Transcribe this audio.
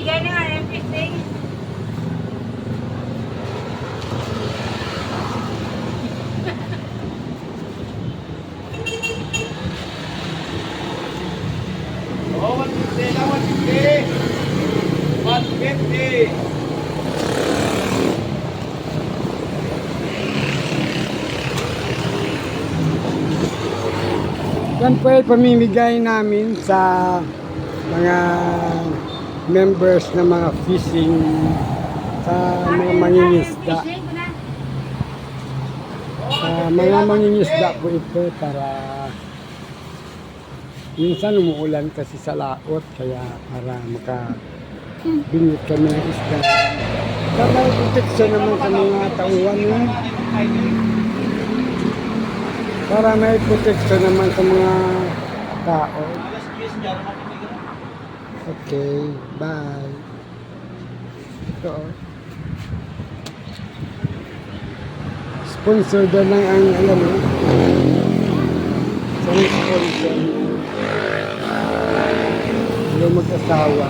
bigay ng RMP6. oh, 150 na, 150! 150! Yan po ay pamimigay namin sa mga members ng mga fishing sa mga mangingisda. Sa mga mangingisda po ito para minsan umuulan kasi sa laot kaya para maka binit kami ng isda. May protection naman sa mga tauhan eh. Para may protection naman sa mga tao. Okay, bye. Ito. oh. Sponsor doon lang ang alam mo. Sa sponsor. Yung mag-asawa.